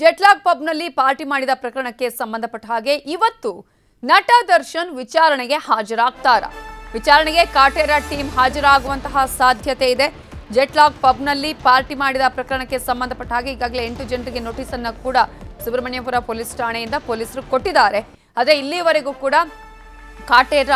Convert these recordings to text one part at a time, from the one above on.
ಜೆಟ್ಲಾಗ್ ಪಬ್ನಲ್ಲಿ party ಮಾಡಿದ ಪ್ರಕರಣಕ್ಕೆ ಸಂಬಂಧಪಟ್ಟ ಹಾಗೆ ಇವತ್ತು ನಟ ದರ್ಶನ್ ವಿಚಾರಣೆಗೆ ಹಾಜರಾಗ್ತಾರ. ವಿಚಾರಣೆಗೆ ಕಾಟೇರ ಟೀಮ್ ಹಾಜರಾಗುವಂತಹ ಸಾಧ್ಯತೆ ಇದೆ. ಜೆಟ್ಲಾಗ್ ಪಬ್ನಲ್ಲಿ ಪಾರ್ಟಿ ಮಾಡಿದ ಪ್ರಕರಣಕ್ಕೆ ಸಂಬಂಧಪಟ್ಟ ಹಾಗೆ ಈಗಾಗಲೇ ಎಂಟು ಜನರಿಗೆ ನೋಟಿಸ್ ಅನ್ನ ಕೂಡ ಸುಬ್ರಹ್ಮಣ್ಯಪುರ ಪೊಲೀಸ್ ಠಾಣೆಯಿಂದ ಪೊಲೀಸರು ಕೊಟ್ಟಿದ್ದಾರೆ. ಆದರೆ ಇಲ್ಲಿವರೆಗೂ ಕೂಡ ಕಾಟೇರ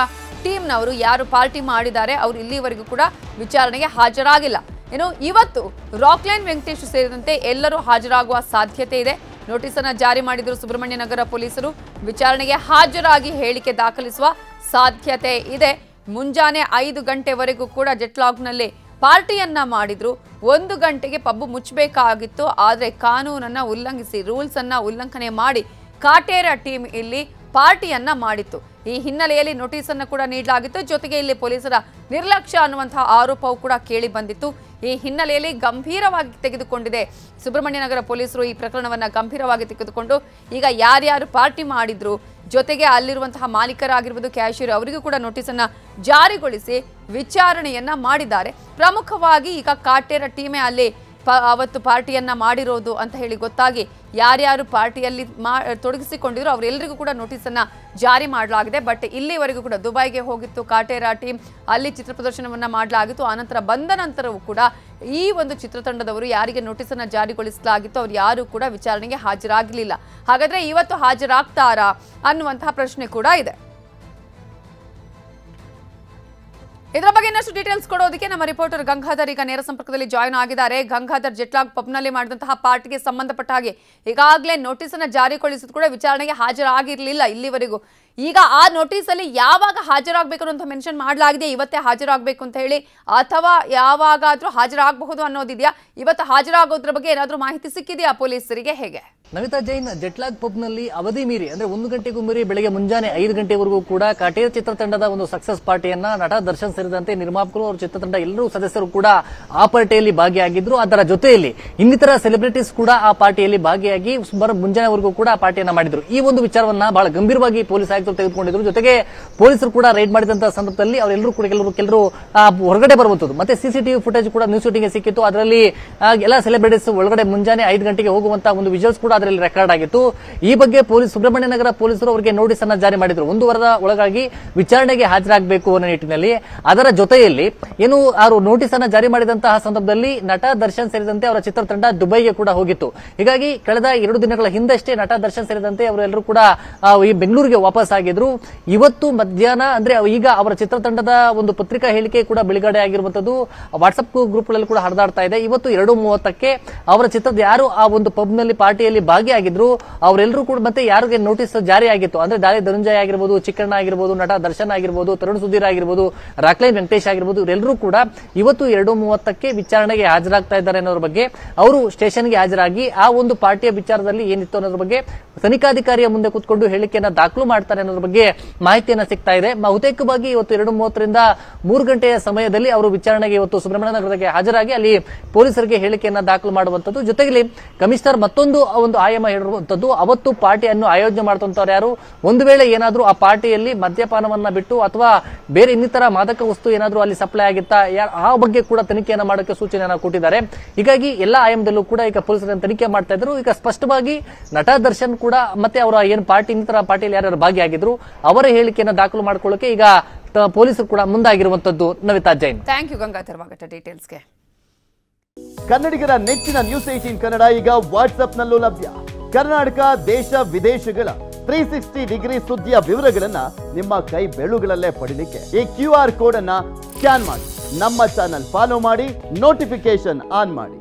ಟೀಮ್ನವರು ಯಾರು ಪಾರ್ಟಿ ಮಾಡಿದ್ದಾರೆ, ಅವರು ಇಲ್ಲಿವರೆಗೂ ಕೂಡ ವಿಚಾರಣೆಗೆ ಹಾಜರಾಗಿಲ್ಲ. ಇನ್ನು ಇವತ್ತು ರಾಕ್ಲೈನ್ ವೆಂಕಟೇಶ್ ಸೇರಿದಂತೆ ಎಲ್ಲರೂ ಹಾಜರಾಗುವ ಸಾಧ್ಯತೆ ಇದೆ. ನೋಟಿಸ್ ಅನ್ನ ಜಾರಿ ಮಾಡಿದ್ರು ಸುಬ್ರಹ್ಮಣ್ಯ ನಗರ ಪೊಲೀಸರು. ವಿಚಾರಣೆಗೆ ಹಾಜರಾಗಿ ಹೇಳಿಕೆ ದಾಖಲಿಸುವ ಸಾಧ್ಯತೆ ಇದೆ. ಮುಂಜಾನೆ ಐದು ಗಂಟೆವರೆಗೂ ಕೂಡ ಜೆಟ್ಲಾಗ್ನಲ್ಲಿ ಪಾರ್ಟಿಯನ್ನ ಮಾಡಿದ್ರು. ಒಂದು ಗಂಟೆಗೆ ಪಬ್ಬು ಮುಚ್ಚಬೇಕಾಗಿತ್ತು. ಆದರೆ ಕಾನೂನನ್ನ ಉಲ್ಲಂಘಿಸಿ ರೂಲ್ಸ್ ಅನ್ನ ಉಲ್ಲಂಘನೆ ಮಾಡಿ ಕಾಟೇರ ಟೀಮ್ ಇಲ್ಲಿ ಪಾರ್ಟಿಯನ್ನ ಮಾಡಿತ್ತು. ಈ ಹಿನ್ನೆಲೆಯಲ್ಲಿ ನೋಟಿಸ್ ಅನ್ನು ಕೂಡ ನೀಡಲಾಗಿತ್ತು. ಜೊತೆಗೆ ಇಲ್ಲಿ ಪೊಲೀಸರ ನಿರ್ಲಕ್ಷ್ಯ ಅನ್ನುವಂತಹ ಆರೋಪವು ಕೂಡ ಕೇಳಿ ಬಂದಿತ್ತು. ಈ ಹಿನ್ನೆಲೆಯಲ್ಲಿ ಗಂಭೀರವಾಗಿ ತೆಗೆದುಕೊಂಡಿದೆ. ಸುಬ್ರಹ್ಮಣ್ಯನಗರ ಪೊಲೀಸರು ಈ ಪ್ರಕರಣವನ್ನ ಗಂಭೀರವಾಗಿ ತೆಗೆದುಕೊಂಡು, ಈಗ ಯಾರ್ಯಾರು ಪಾರ್ಟಿ ಮಾಡಿದ್ರು, ಜೊತೆಗೆ ಅಲ್ಲಿರುವಂತಹ ಮಾಲೀಕರಾಗಿರ್ಬೋದು ಕ್ಯಾಶಿಯರ್, ಅವರಿಗೂ ಕೂಡ ನೋಟಿಸ್ ಅನ್ನ ಜಾರಿಗೊಳಿಸಿ ವಿಚಾರಣೆಯನ್ನ ಮಾಡಿದ್ದಾರೆ. ಪ್ರಮುಖವಾಗಿ ಈಗ ಕಾಟೇರ ಟೀಮೇ ಅಲ್ಲಿ ಅವತ್ತು ಪಾರ್ಟಿಯನ್ನ ಮಾಡಿರೋದು ಅಂತ ಹೇಳಿ ಗೊತ್ತಾಗಿ ಯಾರ್ಯಾರು ಪಾರ್ಟಿಯಲ್ಲಿ ಮಾ ತೊಡಗಿಸಿಕೊಂಡಿದ್ರು ಅವರೆಲ್ಲರಿಗೂ ಕೂಡ ನೋಟಿಸನ್ನ ಜಾರಿ ಮಾಡಲಾಗಿದೆ. ಬಟ್ ಇಲ್ಲಿವರೆಗೂ ಕೂಡ ದುಬೈಗೆ ಹೋಗಿತ್ತು ಕಾಟೇರಾ ಟೀಮ್ ಅಲ್ಲಿ ಚಿತ್ರ ಪ್ರದರ್ಶನವನ್ನ ಮಾಡಲಾಗಿತ್ತು. ಆನಂತರ ಬಂದ ನಂತರವೂ ಕೂಡ ಈ ಒಂದು ಚಿತ್ರತಂಡದವರು ಯಾರಿಗೆ ನೋಟಿಸನ್ನ ಜಾರಿಗೊಳಿಸಲಾಗಿತ್ತು ಅವ್ರು ಯಾರು ಕೂಡ ವಿಚಾರಣೆಗೆ ಹಾಜರಾಗಲಿಲ್ಲ. ಹಾಗಾದ್ರೆ ಇವತ್ತು ಹಾಜರಾಗ್ತಾರಾ ಅನ್ನುವಂತಹ ಪ್ರಶ್ನೆ ಕೂಡ ಇದೆ. ಇದರ ಬಗ್ಗೆ ಇನ್ನಷ್ಟು ಡೀಟೇಲ್ಸ್ ಕೊಡೋದಕ್ಕೆ ನಮ್ಮ ರಿಪೋರ್ಟರ್ ಗಂಗಾಧರ್ ಈಗ ನೇರ ಸಂಪರ್ಕದಲ್ಲಿ ಜಾಯಿನ್ ಆಗಿದ್ದಾರೆ. ಗಂಗಾಧರ್ ಜೆಟ್ಲಾಗ್ ಪಬ್ನಲ್ಲಿ ಮಾಡಿದಂತಹ ಪಾರ್ಟಿಗೆ ಸಂಬಂಧಪಟ್ಟ ಹಾಗೆ ಈಗಾಗಲೇ ನೋಟಿಸ್ ಅನ್ನು ಜಾರಿಗೊಳಿಸಿದ್ರು ಕೂಡ ವಿಚಾರಣೆಗೆ ಹಾಜರಾಗಿರಲಿಲ್ಲ ಇಲ್ಲಿವರೆಗೂ. ಈಗ ಆ ನೋಟಿಸ್ ಅಲ್ಲಿ ಯಾವಾಗ ಹಾಜರಾಗಬೇಕು ಅಂತ ಮೆನ್ಷನ್ ಮಾಡಲಾಗಿದೆ. ಇವತ್ತೇ ಹಾಜರಾಗಬೇಕು ಅಂತ ಹೇಳಿ. ಅಥವಾ ಯಾವಾಗಾದ್ರೂ ಹಾಜರಾಗಬಹುದು ಅನ್ನೋದಿದೆಯಾ? ಇವತ್ತು ಹಾಜರಾಗೋದ್ರ ಬಗ್ಗೆ ಏನಾದರೂ ಮಾಹಿತಿ ಸಿಕ್ಕಿದೆಯಾ ಪೊಲೀಸರಿಗೆ? ಹೇಗೆ? ನಮಿತಾ ಜೈನ್ ಜೆಟ್ಲಾಗ್ ಪಬ್ನಲ್ಲಿ ಅವಧಿ ಮೀರಿ, ಅಂದ್ರೆ ಒಂದು ಗಂಟೆಗೂ ಮೀರಿ ಬೆಳಗ್ಗೆ ಮುಂಜಾನೆ ಐದು ಗಂಟೆವರೆಗೂ ಕೂಡ ಕಾಟೇರ್ ಚಿತ್ರತಂಡದ ಒಂದು ಸಕ್ಸಸ್ ಪಾರ್ಟಿಯನ್ನ ನಟ ದರ್ಶನ್ ಸೇರಿದಂತೆ ನಿರ್ಮಾಪಕರು ಅವರ ಚಿತ್ರತಂಡ ಎಲ್ಲರೂ ಸದಸ್ಯರು ಕೂಡ ಆ ಪಾರ್ಟಿಯಲ್ಲಿ ಭಾಗಿಯಾಗಿದ್ರು. ಅದರ ಜೊತೆಯಲ್ಲಿ ಇನ್ನಿತರ ಸೆಲೆಬ್ರಿಟೀಸ್ ಕೂಡ ಆ ಪಾರ್ಟಿಯಲ್ಲಿ ಭಾಗಿಯಾಗಿ ಮುಂಜಾನೆವರೆಗೂ ಕೂಡ ಆ ಪಾರ್ಟಿಯನ್ನ ಮಾಡಿದ್ರು. ಈ ಒಂದು ವಿಚಾರವನ್ನ ಬಹಳ ಗಂಭೀರವಾಗಿ ಪೊಲೀಸ್ ತೆಗೆದುಕೊಂಡಿದ್ರು. ಜೊತೆಗೆ ಪೊಲೀಸರು ಕೂಡ ರೈಡ್ ಮಾಡಿದಂತಹ ಸಂದರ್ಭದಲ್ಲಿ ಅವರೆಲ್ಲರೂ ಕೂಡ ಕೆಲವರು ಕೆಲವರು ಹೊರಗಡೆ ಬರುವಂತದ್ದು ಮತ್ತೆ ಸಿಸಿಟಿವಿ ಫುಟೇಜ್ ಕೂಡ ನ್ಯೂಸ್ ಶೂಟಿಂಗ್ ಸಿಕ್ಕಿತ್ತು. ಅದರಲ್ಲಿ ಎಲ್ಲ ಸೆಲೆಬ್ರಿಟೀಸ್ ಒಳಗಡೆ ಮುಂಜಾನೆ ಐದು ಗಂಟೆಗೆ ಹೋಗುವಂತಹ ಒಂದು ವಿಜುವಲ್ಸ್ ಕೂಡ ಅದರಲ್ಲಿ ರೆಕಾರ್ಡ್ ಆಗಿತ್ತು. ಈ ಬಗ್ಗೆ ಪೊಲೀಸ್, ಸುಬ್ರಹ್ಮಣ್ಯ ನಗರ ಪೊಲೀಸರು ಅವರಿಗೆ ನೋಟಿಸ್ ಅನ್ನ ಜಾರಿ ಮಾಡಿದ್ರು. ಒಂದು ವಾರದ ಒಳಗಾಗಿ ವಿಚಾರಣೆಗೆ ಹಾಜರಾಗಬೇಕು ಅನ್ನೋ ನಿಟ್ಟಿನಲ್ಲಿ. ಅದರ ಜೊತೆಯಲ್ಲಿ ಏನು ಅವರು ನೋಟಿಸ್ ಅನ್ನ ಜಾರಿ ಮಾಡಿದಂತಹ ಸಂದರ್ಭದಲ್ಲಿ ನಟ ದರ್ಶನ್ ಸೇರಿದಂತೆ ಅವರ ಚಿತ್ರತಂಡ ದುಬೈಗೆ ಕೂಡ ಹೋಗಿತ್ತು. ಹೀಗಾಗಿ, ಕಳೆದ ಎರಡು ದಿನಗಳ ಹಿಂದಷ್ಟೇ ನಟ ದರ್ಶನ್ ಸೇರಿದಂತೆ ಅವರೆಲ್ಲರೂ ಕೂಡ ಈ ಬೆಂಗಳೂರಿಗೆ ವಾಪಸ್ ಆಗಿದ್ರು ಇವತ್ತು ಮಧ್ಯಾಹ್ನ, ಅಂದ್ರೆ ಈಗ ಅವರ ಚಿತ್ರತಂಡದ ಒಂದು ಪತ್ರಿಕಾ ಹೇಳಿಕೆ ಕೂಡ ಬಿಡುಗಡೆ ಆಗಿರುವಂತದ್ದು ವಾಟ್ಸ್ಆಪ್ ಗ್ರೂಪ್ಗಳಲ್ಲಿ ಕೂಡ ಹರಿದಾಡ್ತಾ ಇದೆ. ಇವತ್ತು ಎರಡು ಮೂವತ್ತಕ್ಕೆ ಅವರ ಚಿತ್ರದ ಯಾರು ಆ ಒಂದು ಪಬ್ನಲ್ಲಿ ಪಾರ್ಟಿಯಲ್ಲಿ ಭಾಗಿಯಾಗಿದ್ರು, ಅವರೆಲ್ಲರೂ ಕೂಡ ಮತ್ತೆ ಯಾರಿಗೆ ನೋಟಿಸ್ ಜಾರಿ ಆಗಿತ್ತು? ಅಂದ್ರೆ ದಾಳಿ ಧನುಂಜಯ ಆಗಿರ್ಬೋದು, ಚಿಕ್ಕಣ್ಣ ಆಗಿರ್ಬೋದು, ನಟ ದರ್ಶನ್ ಆಗಿರ್ಬೋದು, ತರುಣ್ ಸುಧೀರ್ ಆಗಿರ್ಬೋದು, ರಾಕ್ಲೈನ್ ವೆಂಕಟೇಶ್ ಆಗಿರ್ಬೋದು, ಇವರೆಲ್ಲರೂ ಕೂಡ ಇವತ್ತು ಎರಡು ಮೂವತ್ತಕ್ಕೆ ವಿಚಾರಣೆಗೆ ಹಾಜರಾಗ್ತಾ ಇದ್ದಾರೆ ಅನ್ನೋದ್ರ ಬಗ್ಗೆ, ಅವರು ಸ್ಟೇಷನ್ಗೆ ಹಾಜರಾಗಿ ಆ ಒಂದು ಪಾರ್ಟಿಯ ವಿಚಾರದಲ್ಲಿ ಏನಿತ್ತು ಅನ್ನೋದ್ರ ಬಗ್ಗೆ ತನಿಖಾಧಿಕಾರಿಯ ಮುಂದೆ ಕೂತ್ಕೊಂಡು ಹೇಳಿಕೆಯನ್ನ ದಾಖಲು ಮಾಡ್ತಾರೆ ಅನ್ನೋದ್ರ ಬಗ್ಗೆ ಮಾಹಿತಿಯನ್ನ ಸಿಗ್ತಾ ಇದೆ. ಬಹುತೇಕವಾಗಿ ಇವತ್ತು ಎರಡು ಮೂವತ್ತರಿಂದ ಮೂರು ಗಂಟೆಯ ಸಮಯದಲ್ಲಿ ಅವರು ವಿಚಾರಣೆಗೆ ಇವತ್ತು ಸುಬ್ರಹ್ಮಣ್ಯ ನಗರಕ್ಕೆ ಹಾಜರಾಗಿ ಅಲ್ಲಿ ಪೊಲೀಸರಿಗೆ ಹೇಳಿಕೆಯನ್ನ ದಾಖಲು ಮಾಡುವಂತದ್ದು ಜೊತೆಗೆ ಕಮಿಷನರ್ ಮತ್ತೊಂದು ಒಂದು ಆಯಾಮ ಹೇಳಿರುವಂತದ್ದು ಅವತ್ತು ಪಾರ್ಟಿಯನ್ನು ಆಯೋಜನೆ ಮಾಡುವಂತವ್ರು ಯಾರು? ಒಂದು ವೇಳೆ ಏನಾದರೂ ಆ ಪಾರ್ಟಿಯಲ್ಲಿ ಮದ್ಯಪಾನವನ್ನ ಬಿಟ್ಟು ಅಥವಾ ಬೇರೆ ಇನ್ನಿತರ ಮಾದಕ ವಸ್ತು ಏನಾದ್ರೂ ಅಲ್ಲಿ ಸಪ್ಲೈ ಆಗಿತ್ತಾ ಆ ಬಗ್ಗೆ ಕೂಡ ತನಿಖೆಯನ್ನ ಮಾಡೋಕೆ ಸೂಚನೆಯನ್ನ ಕೊಟ್ಟಿದ್ದಾರೆ. ಹೀಗಾಗಿ ಎಲ್ಲ ಆಯಾಮದಲ್ಲೂ ಕೂಡ ಈಗ ಪೊಲೀಸರನ್ನು ತನಿಖೆ ಮಾಡ್ತಾ ಇದ್ರು ಈಗ ಸ್ಪಷ್ಟವಾಗಿ ನಟ ದರ್ಶನ್ ಕೂಡ ಮತ್ತೆ ಅವರ ಏನು ಪಾರ್ಟಿ, ಇನ್ನಿತರ ಪಾರ್ಟಿಯಲ್ಲಿ ಯಾರ್ಯಾರು ಭಾಗಿಯಾಗಿದ್ರು ಅವರ ಹೇಳಿಕೆಯನ್ನು ದಾಖಲು ಮಾಡ್ಕೊಳ್ಳೋಕೆ ಈಗ ಪೊಲೀಸರು ಕೂಡ ಮುಂದಾಗಿರುವಂತದ್ದು ನವಿತಾ ಜೈನ್. ಥ್ಯಾಂಕ್ ಯು ಗಂಗಾಧರ್ ವಾಗಟ ಡೀಟೇಲ್ಸ್ಗೆ ಕನ್ನಡಿಗರ ನೆಚ್ಚಿನ ನ್ಯೂಸ್ ಏಟೀನ್ ಕನ್ನಡ ಈಗ ವಾಟ್ಸ್ಆಪ್ನಲ್ಲೂ ಲಭ್ಯ. ಕರ್ನಾಟಕ ದೇಶ ವಿದೇಶಗಳ ತ್ರೀ ಸಿಕ್ಸ್ಟಿ ಡಿಗ್ರಿ ಸುದ್ದಿಯ ವಿವರಗಳನ್ನ ನಿಮ್ಮ ಕೈ ಬೆಳುಗಳಲ್ಲೇ ಪಡೀಲಿಕ್ಕೆ ಈ ಕ್ಯೂ ಆರ್ ಕೋಡ್ ಅನ್ನ ಸ್ಕ್ಯಾನ್ ಮಾಡಿ. ನಮ್ಮ ಚಾನಲ್ ಫಾಲೋ ಮಾಡಿ ನೋಟಿಫಿಕೇಶನ್ ಆನ್ ಮಾಡಿ.